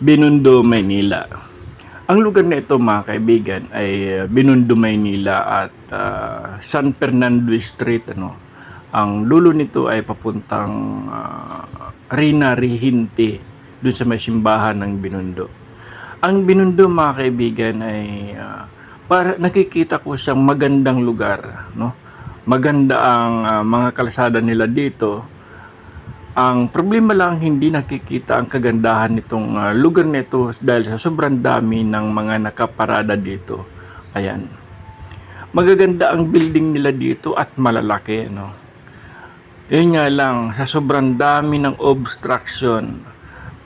Binondo, Maynila. Ang lugar na ito mga kaibigan ay uh, Binondo, Maynila at uh, San Fernando Street. Ano. Ang dulo nito ay papuntang uh, Rina Rihinti doon sa may simbahan ng Binondo. Ang Binondo mga kaibigan ay uh, para nakikita ko siyang magandang lugar, no? Maganda ang uh, mga kalsada nila dito. Ang problema lang hindi nakikita ang kagandahan nitong uh, lugar nito dahil sa sobrang dami ng mga nakaparada dito. Ayan. Magaganda ang building nila dito at malalaki, no? Yun nga lang, sa sobrang dami ng obstruction,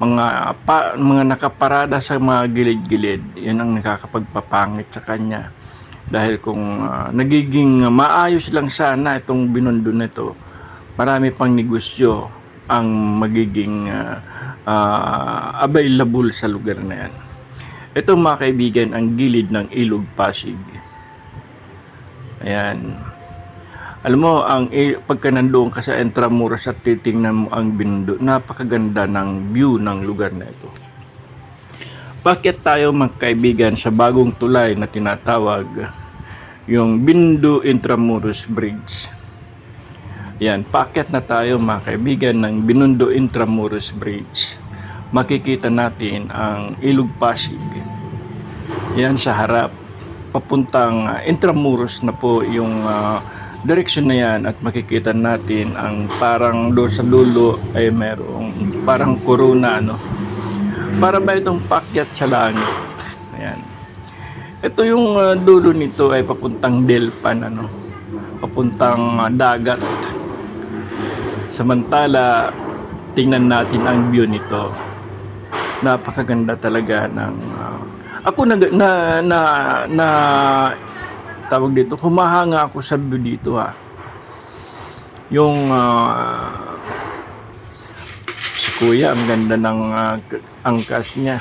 mga pa, mga nakaparada sa mga gilid-gilid, yun ang nakakapagpapangit sa kanya. Dahil kung uh, nagiging maayos lang sana itong binondo nito, marami pang negosyo ang magiging uh, uh, available sa lugar na yan. Ito mga kaibigan, ang gilid ng Ilog Pasig. Ayan. Alam mo, ang pagka nandoon ka sa Intramuros at titingnan mo ang bindo, napakaganda ng view ng lugar na ito. Bakit tayo magkaibigan sa bagong tulay na tinatawag yung Bindo Intramuros Bridge? Yan, paket na tayo mga kaibigan ng Binundo Intramuros Bridge. Makikita natin ang Ilog Pasig. Yan sa harap. Papuntang uh, Intramuros na po yung uh, direksyon na yan at makikita natin ang parang doon sa dulo ay merong parang corona ano para ba itong pakyat sa langit ayan ito yung uh, dulo nito ay papuntang Delpan ano papuntang uh, dagat samantala tingnan natin ang view nito napakaganda talaga ng uh, ako na na na, na tawag dito, humahanga ako sa view dito ha. Yung uh, si Kuya, ang ganda ng uh, angkas niya.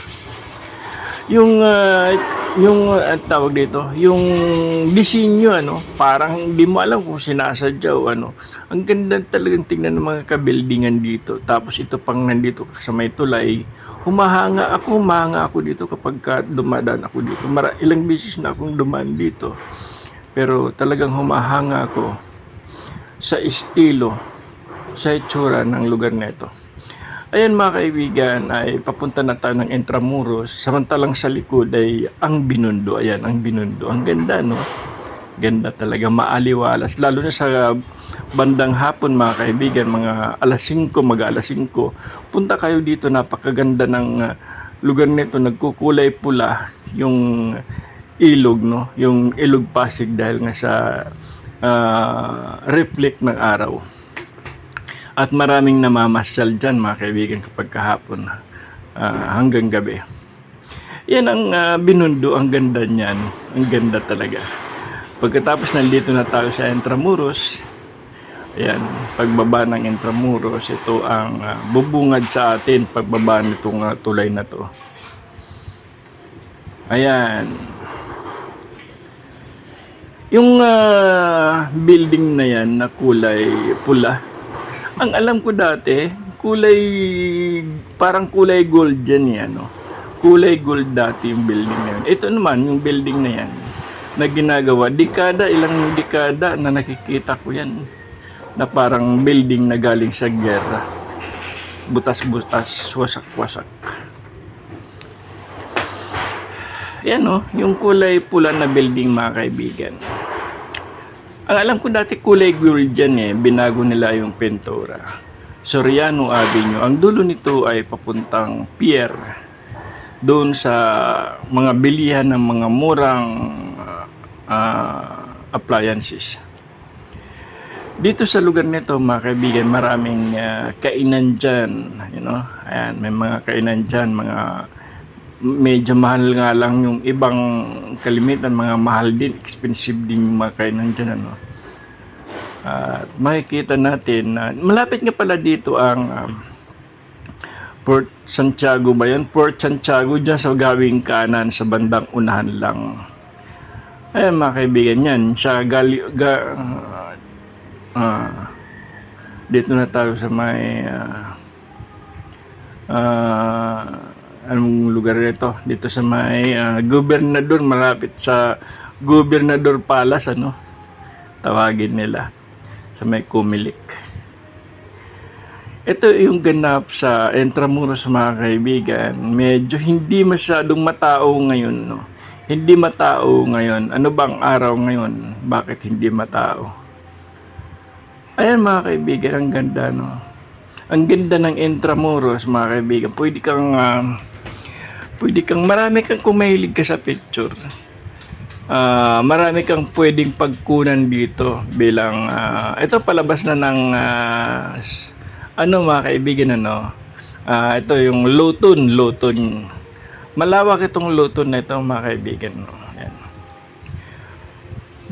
Yung uh, yung uh, tawag dito, yung disenyo ano, parang hindi mo alam kung sinasadya o ano. Ang ganda talagang tingnan ng mga kabildingan dito. Tapos ito pang nandito sa may tulay, humahanga ako, humahanga ako dito kapag ka dumadaan ako dito. Mara, ilang beses na akong dumaan dito. Pero talagang humahanga ako sa estilo, sa itsura ng lugar na ito. Ayan mga kaibigan, ay papunta na tayo ng Intramuros. Samantalang sa likod ay ang Binundo. Ayan, ang Binundo. Ang ganda, no? Ganda talaga, maaliwalas. Lalo na sa bandang hapon mga kaibigan, mga alas 5, mag alas 5. Punta kayo dito, napakaganda ng uh, lugar nito. Nagkukulay pula yung ilog, no? Yung ilog Pasig dahil nga sa uh, reflect ng araw. At maraming namamasyal dyan mga kaibigan kapag kahapon uh, hanggang gabi. Yan ang uh, binundo, ang ganda niyan. Ang ganda talaga. Pagkatapos nandito na tayo sa Intramuros, ayan, pagbaba ng Intramuros, ito ang uh, bubungad sa atin pagbaba nitong uh, tulay na to. Ayan. Yung uh, building na yan na kulay pula, ang alam ko dati, kulay, parang kulay gold yan yan, no? Kulay gold dati yung building na yan. Ito naman, yung building na yan, na ginagawa, dekada, ilang dekada na nakikita ko yan, na parang building na galing sa gera. Butas-butas, wasak-wasak. Yan no, yung kulay pula na building mga kaibigan. Ang alam ko dati kulay gold dyan eh, binago nila yung pintura. Soriano Avenue. Ang dulo nito ay papuntang pier. Doon sa mga bilihan ng mga murang uh, appliances. Dito sa lugar nito, mga kaibigan, maraming uh, kainan dyan. You know? Ayan, may mga kainan dyan, mga medyo mahal nga lang yung ibang kalimitan, mga mahal din, expensive din yung mga kainan dyan, ano. At makikita natin na malapit nga pala dito ang um, Port Santiago ba yan? Port Santiago dyan sa gawing kanan sa bandang unahan lang. Ayan mga kaibigan yan. Sa gali, ga, uh, uh, dito na tayo sa may uh, uh, anong lugar nito? Dito sa may ah, gobernador, malapit sa gobernador palace, ano? Tawagin nila. Sa may Kumilik. Ito yung ganap sa Intramuros mga kaibigan. Medyo hindi masyadong matao ngayon, no? Hindi matao ngayon. Ano bang araw ngayon? Bakit hindi matao? Ayan mga kaibigan, ang ganda, no? Ang ganda ng Intramuros, mga kaibigan. Pwede kang, ah, pwede kang, marami kang kumahilig ka sa picture. Ah, marami kang pwedeng pagkunan dito bilang, ah, ito palabas na ng, s- ano mga kaibigan, ano? Ah, ito yung Luton, Luton. Malawak itong Luton na ito mga kaibigan. No?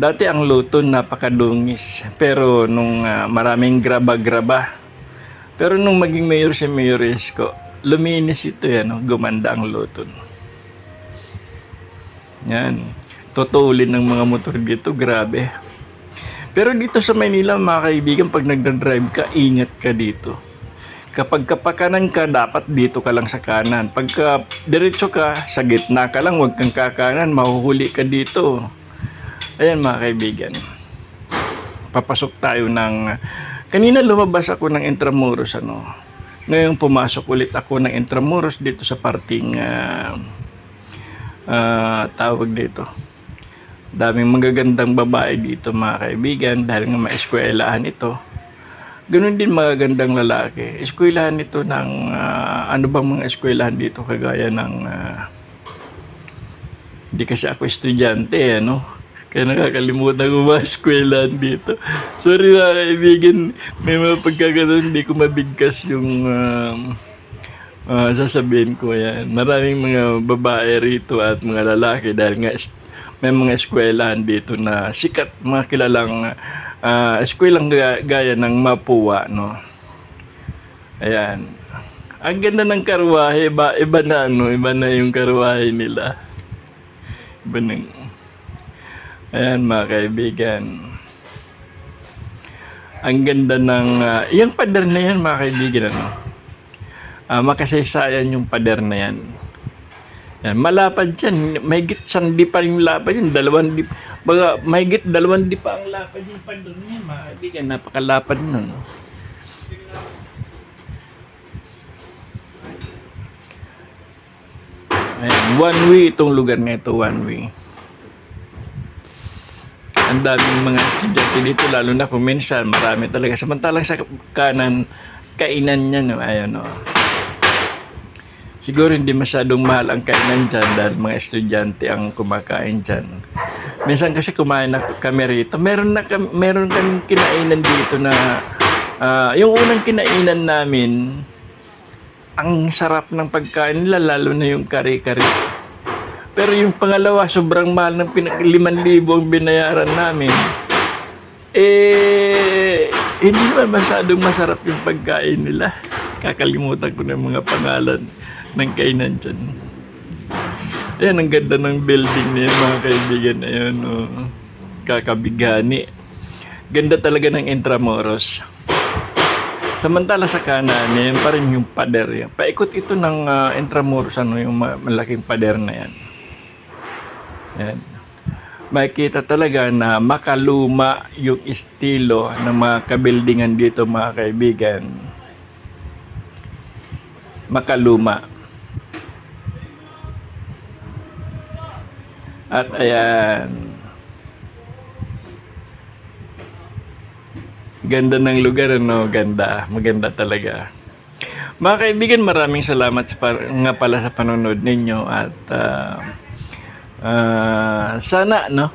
Dati ang Luton napakadungis, pero nung ah, maraming graba-graba, pero nung maging mayor si Mayor Isko, luminis ito yan, no? gumanda ang Luton. Yan. Tutulin ng mga motor dito, grabe. Pero dito sa Maynila, mga kaibigan, pag nagdadrive ka, ingat ka dito. Kapag kapakanan ka, dapat dito ka lang sa kanan. Pagka diretso ka, sa gitna ka lang, huwag kang kakanan, mahuhuli ka dito. Ayan mga kaibigan. Papasok tayo ng... Kanina lumabas ako ng Intramuros, ano. Ngayon pumasok ulit ako ng Intramuros dito sa parting... ah, ah, tawag dito. Daming magagandang babae dito mga kaibigan dahil nga maeskwelahan ito. Ganun din magagandang lalaki. Eskwelahan ito ng ah, ano bang mga eskwelahan dito kagaya ng ah, hindi kasi ako estudyante ano. Kaya nakakalimutan ko mga eskwelahan dito. Sorry mga kaibigan, may mga pagkakataon hindi ko mabigkas yung ah, Ah, sasabihin ko yan. Maraming mga babae rito at mga lalaki dahil nga may mga eskwelahan dito na sikat, mga kilalang ah, eskwelang ga- gaya ng Mapua, no? Ayan. Ang ganda ng karwahe, iba, iba na ano, iba na yung karwahe nila. Iba ng... Ayan mga kaibigan. Ang ganda ng... ah, yung pader na yan mga kaibigan, ano? Ah, makasaysayan yung pader na yan. Yan, malapad yan. May git sandi pa yung lapad yan. Dalawang di, baga, may git dalawang di pa ang lapad yung pader na yan. Mga kaibigan, napakalapad nun. No? Ayan, one way itong lugar na ito, one way. Ang daming mga estudyante dito, lalo na kung minsan, marami talaga. Samantalang sa kanan, kainan niya, no? Ayun, no? Siguro hindi masyadong mahal ang kainan dyan dahil mga estudyante ang kumakain dyan. Minsan kasi kumain na kami rito. Meron na meron kami kinainan dito na ah, yung unang kinainan namin ang sarap ng pagkain nila lalo na yung kare-kare. Pero yung pangalawa sobrang mahal ng pinag 5,000 ang binayaran namin. Eh hindi naman masyadong masarap yung pagkain nila. Kakalimutan ko na yung mga pangalan ng kainan dyan. Ayan, ang ganda ng building niya, mga kaibigan. Ayan, oh. Kakabigani. Ganda talaga ng Intramuros. Samantala sa kanan, yan pa rin yung pader. Yan. Paikot ito ng ah, Intramuros, ano, yung ma- malaking pader na yan. Yan. Makikita talaga na makaluma yung estilo ng mga kabildingan dito, mga kaibigan. Makaluma. At ayan. Ganda ng lugar, ano? Ganda. Maganda talaga. Mga kaibigan, maraming salamat sa par- nga pala sa panonood ninyo at ah, ah, sana no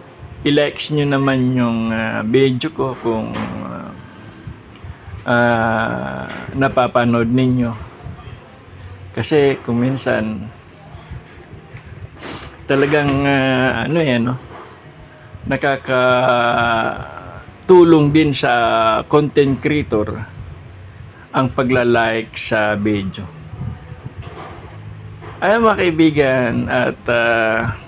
i-likes nyo naman yung ah, video ko kung ah, ah, napapanood ninyo. Kasi kung minsan talagang ah, ano yan no nakaka tulong din sa content creator ang pagla-like sa video. Ayun mga kaibigan at ah,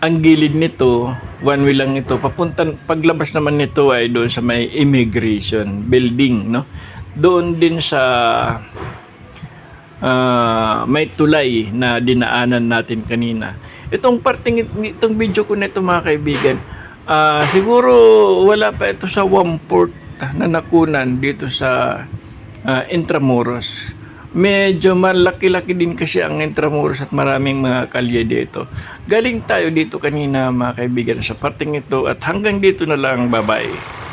ang gilid nito, one way lang ito, papunta, paglabas naman nito ay doon sa may immigration building, no? Doon din sa ah, may tulay na dinaanan natin kanina. Itong parting itong video ko nito mga kaibigan, ah, siguro wala pa ito sa one-fourth na nakunan dito sa ah, Intramuros. Medyo malaki-laki din kasi ang Intramuros at maraming mga kalye dito. Galing tayo dito kanina mga kaibigan sa parting ito at hanggang dito na lang. Bye-bye.